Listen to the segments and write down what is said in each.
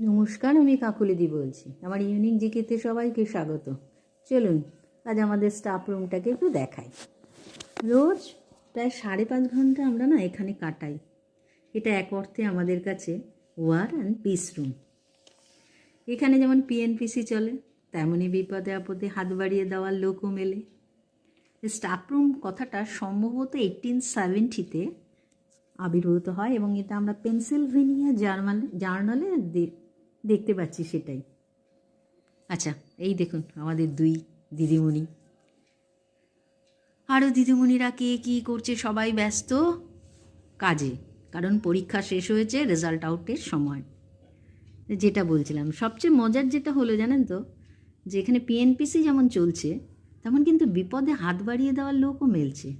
নমস্কার, আমি কাকুলিদি বলছি। আমার ইউনিক জিকেতে সবাইকে স্বাগত। চলুন, আজ আমাদের স্টাফ রুমটাকে একটু দেখাই। রোজ প্রায় সাড়ে পাঁচ ঘণ্টা আমরা না এখানে কাটাই। এটা এক অর্থে আমাদের কাছে ওয়ার অ্যান্ড পিস রুম। এখানে যেমন পিএনপিসি চলে, তেমনই বিপদে আপদে হাত বাড়িয়ে দেওয়ার লোকও মেলে। স্টাফ রুম কথাটা সম্ভবত এইটিন সেভেন্টিতে আবির্ভূত হয় এবং এটা আমরা পেনসিলভেনিয়া জার্মালে জার্নালে দেখতে পাচ্ছি সেটাই। আচ্ছা এই দেখুন আমাদের দুই দিদিমণি। আরও দিদিমণিরা কে কী করছে, সবাই ব্যস্ত? কাজে, কারণ পরীক্ষা শেষ হয়েছে রেজাল্ট আউটের সময়। যেটা বলছিলাম, সবচেয়ে মজার যেটা হলো জানেন তো, যে এখানে পিএনপিসি যেমন চলছে, তেমন কিন্তু বিপদে হাত বাড়িয়ে দেওয়ার লোকও মেলছে।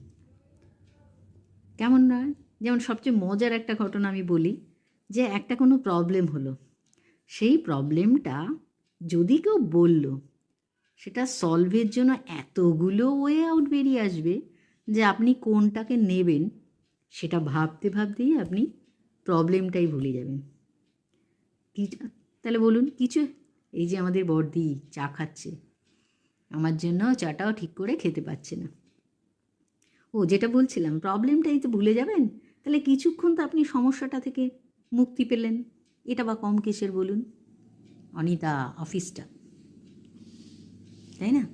কেমন নয়? যেমন সবচেয়ে মজার একটা ঘটনা আমি বলি, যে একটা কোনো প্রবলেম হলো। সেই প্রবলেমটা যদি কেউ বলল, সেটা সলভের জন্য এতগুলো ওয়ে আউট বেরিয়ে আসবে যে আপনি কোনটাকে নেবেন, সেটা ভাবতে ভাবতেই আপনি প্রবলেমটাই ভুলে যাবেন। কি তাহলে বলুন, কিছু, এই যে আমাদের বর্দি চা খাচ্ছে, আমার জন্য চাটাও ঠিক করে খেতে পাচ্ছে না। ও, যেটা বলছিলাম, প্রবলেমটাই তো ভুলে যাবেন? তাহলে কিছুক্ষণ তো আপনি সমস্যাটা থেকে মুক্তি পেলেন। এটা বা কম কেসের বলুন? অনিতা, অফিসটা। তাই না?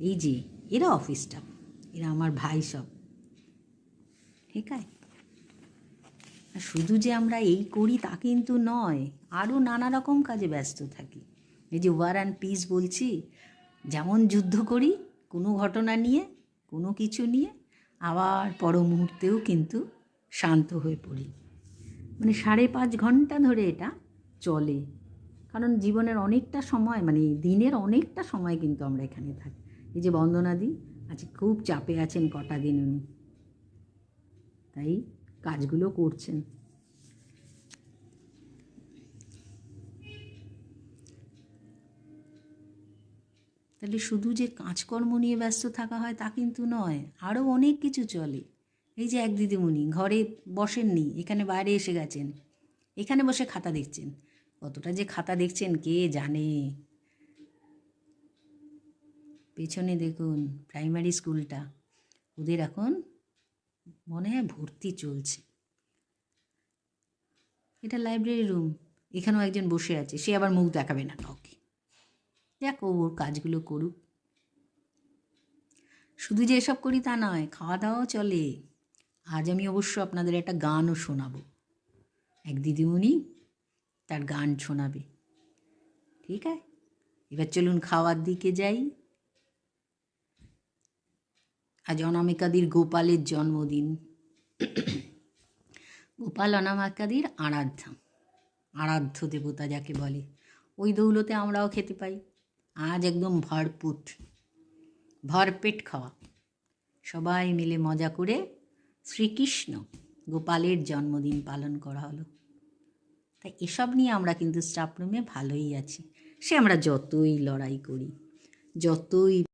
এই যে, এরা অফিসটা। এরা আমার ভাই সব। ঠিক আর শুধু যে আমরা এই করি তা কিন্তু নয়, আরও নানা রকম কাজে ব্যস্ত থাকি। এই যে ওয়ার অ্যান্ড পিস বলছি, যেমন যুদ্ধ করি, কোনো ঘটনা নিয়ে, কোনো কিছু নিয়ে, আবার পর মুহূর্তেও কিন্তু শান্ত হয়ে পড়ি। মানে সাড়ে পাঁচ ঘণ্টা ধরে এটা চলে। কারণ জীবনের অনেকটা সময় মানে দিনের অনেকটা সময় কিন্তু আমরা এখানে থাকি। এই যে বন্দনাদি আজকে খুব চাপে আছেন কটা দিন উনি। তাই কাজগুলো করছেন। তাহলে শুধু যে কাজকর্ম নিয়ে ব্যস্ত থাকা হয় তা কিন্তু নয় আরও অনেক কিছু চলে। এই যে এক দিদিমণি ঘরে বসেননি, এখানে বাইরে এসে গেছেন, এখানে বসে খাতা দেখছেন। কতটা যে খাতা দেখছেন, কে জানে? পেছনে দেখুন প্রাইমারি স্কুলটা ওদের এখন মনে হয় ভর্তি চলছে। এটা লাইব্রেরি রুম এখানেও একজন বসে আছে, সে আবার মুখ দেখাবে না। কাউকে দেখ ওর কাজগুলো করুক। শুধু যে এসব করি তা নয় খাওয়া দাওয়াও চলে। আজ আমি অবশ্য আপনাদের একটা গানও শোনাবো। এক দিদিমণি তার গান শোনাবে। ঠিক আছে? এবার চলুন খাওয়ার দিকে যাই। আজ অনামিকাদির গোপালের জন্মদিন। গোপাল অনামিকাদির আরাধ্য। আরাধ্য দেবতা যাকে বলে। ওই দৌলতে আমরাও খেতে পাই। আজ একদম ভরপুট। ভরপেট খাওয়া। সবাই মিলে মজা করে শ্রীকৃষ্ণ গোপালের জন্মদিন পালন করা হলো। তাই এসব নিয়ে আমরা কিন্তু স্টাফ রুমে ভালোই আছি। সে আমরা যতই লড়াই করি, যতই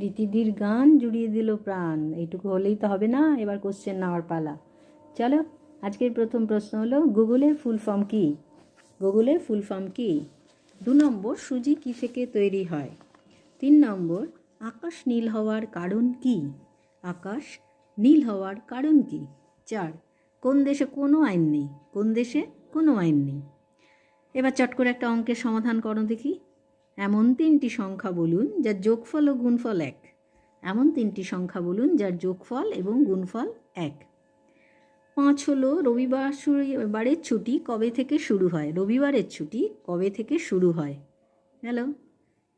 রীতিদির গান জুড়িয়ে দিল প্রাণ। এইটুকু হলেই তো হবে না, এবার কোশ্চেন নেওয়ার পালা। চলো, আজকের প্রথম প্রশ্ন হলো, গুগলের ফুল ফর্ম কি? গুগলের ফুল ফর্ম কি? দু নম্বর, সুজি কি থেকে তৈরি হয়? তিন নম্বর, আকাশ নীল হওয়ার কারণ কি? আকাশ নীল হওয়ার কারণ কি? চার, কোন দেশে কোনো আইন নেই? কোন দেশে কোনো আইন নেই? এবার চট করে একটা অঙ্কের সমাধান করো দেখি। এমন তিনটি সংখ্যা বলুন যার যোগফল ও গুণফল এক। এমন তিনটি সংখ্যা বলুন যার যোগফল এবং গুণফল এক। পাঁচ হলো রবিবার বারের ছুটি কবে থেকে শুরু হয়? রবিবারের ছুটি কবে থেকে শুরু হয়? হ্যালো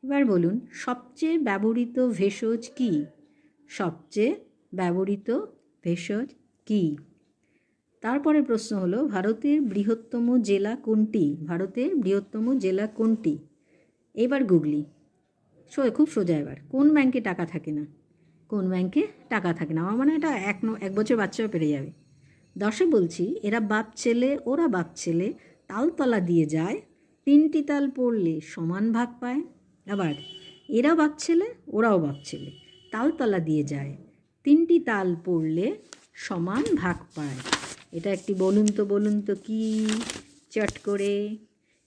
এবার বলুন, সবচেয়ে ব্যবহৃত ভেষজ কি? সবচেয়ে ব্যবহৃত ভেষজ কি? তারপরে প্রশ্ন হলো, ভারতের বৃহত্তম জেলা কোনটি? ভারতের বৃহত্তম জেলা কোনটি? এবার গুগলি। সো খুব সোজা এবার। কোন ব্যাংকে টাকা থাকে না? কোন ব্যাংকে টাকা থাকে না? আমার মনে এটা এক এক বছর বাচ্চাও পেরে যাবে। দশে বলছি, এরা বাপ ছেলে, ওরা বাপ ছেলে, তালতলা দিয়ে যায়, তিনটি তাল পড়লে সমান ভাগ পায়। আবার এরা বাপ ছেলে, ওরাও বাপ ছেলে, তালতলা দিয়ে যায়, তিনটি তাল পড়লে সমান ভাগ পায়। এটা একটি বলুন তো বলুন তো কি? চট করে।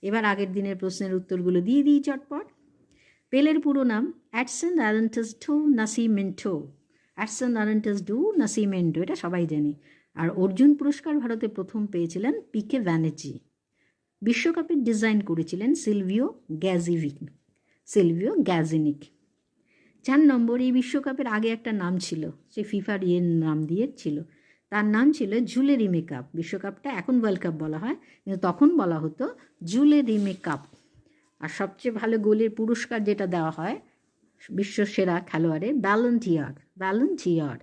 এবার আগের দিনের প্রশ্নের উত্তরগুলো দিয়ে দিই চটপট। পেলের পুরো নাম অ্যাটসন অ্যারেন্টাস ডু নাসিমেন্টো। অ্যাটসন অ্যারেন্টাস ডু নাসিমেন্টো, এটা সবাই জানে। আর অর্জুন পুরস্কার ভারতে প্রথম পেয়েছিলেন পিকে ব্যানার্জি। বিশ্বকাপের ডিজাইন করেছিলেন সিলভিও গ্যাজিভিক, সিলভিও গ্যাজিনিক। চার নম্বর, এই বিশ্বকাপের আগে একটা নাম ছিল, সে ফিফার ইয়ের নাম দিয়ে ছিল। তার নাম ছিল জুলেরিমে কাপ বিশ্বকাপটা এখন ওয়ার্ল্ড কাপ বলা হয়, কিন্তু তখন বলা হতো জুলেরিমে কাপ আর সবচেয়ে ভালো গোলের পুরস্কার যেটা দেওয়া হয় বিশ্ব সেরা খেলোয়াড়ের ব্যালেন্টিয়ার ব্যালেন্টিয়ার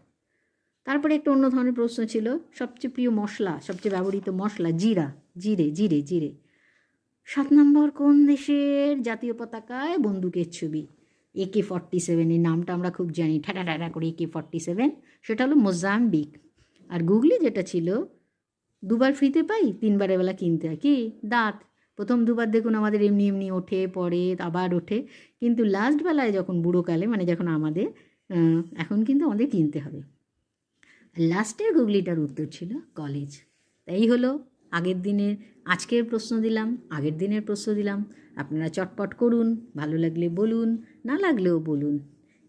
তারপরে একটা অন্য ধরনের প্রশ্ন ছিল, সবচেয়ে প্রিয় মশলা, সবচেয়ে ব্যবহৃত মশলা, জিরা, জিরে জিরে জিরে। সাত নম্বর কোন দেশের জাতীয় পতাকায় বন্দুকের ছবি? একে ফর্টি সেভেনের নামটা আমরা খুব জানি ঠাটা ঠাটা করে একে ফর্টি সেভেন সেটা হলো মোজাম্বিক আর গুগলি যেটা ছিল, দুবার ফ্রিতে পাই, তিনবারের বেলা কিনতে হয়। কি? দাঁত। প্রথম দুবার দেখুন আমাদের এমনি এমনি ওঠে, পড়ে, আবার ওঠে। কিন্তু লাস্ট বেলায় যখন বুড়োকালে মানে যখন আমাদের এখন কিন্তু আমাদের কিনতে হবে। লাস্টের গুগলিটার উত্তর ছিল কলেজ তাই হলো, আগের দিনের, আজকের প্রশ্ন দিলাম, আগের দিনের প্রশ্ন দিলাম। আপনারা চটপট করুন, ভালো লাগলে বলুন, না লাগলেও বলুন।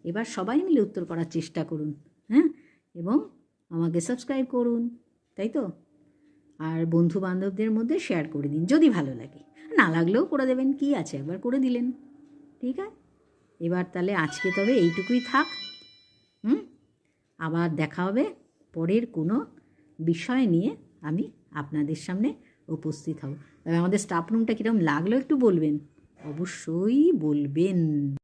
এবার সবাই মিলে উত্তর করার চেষ্টা করুন হ্যাঁ? এবং আমাকে সাবস্ক্রাইব করুন, তাই তো? আর বন্ধু বান্ধবদের মধ্যে শেয়ার করে দিন, যদি ভালো লাগে। না লাগলেও করে দেবেন, কি আছে? একবার করে দিলেন, ঠিক আছে? এবার তাহলে আজকে তবে এইটুকুই থাক, হুম? আবার দেখা হবে পরের কোনো বিষয় নিয়ে আমি আপনাদের সামনে উপস্থিত হব। তবে আমাদের স্টাফ রুমটা কীরকম লাগল একটু বলবেন? অবশ্যই বলবেন।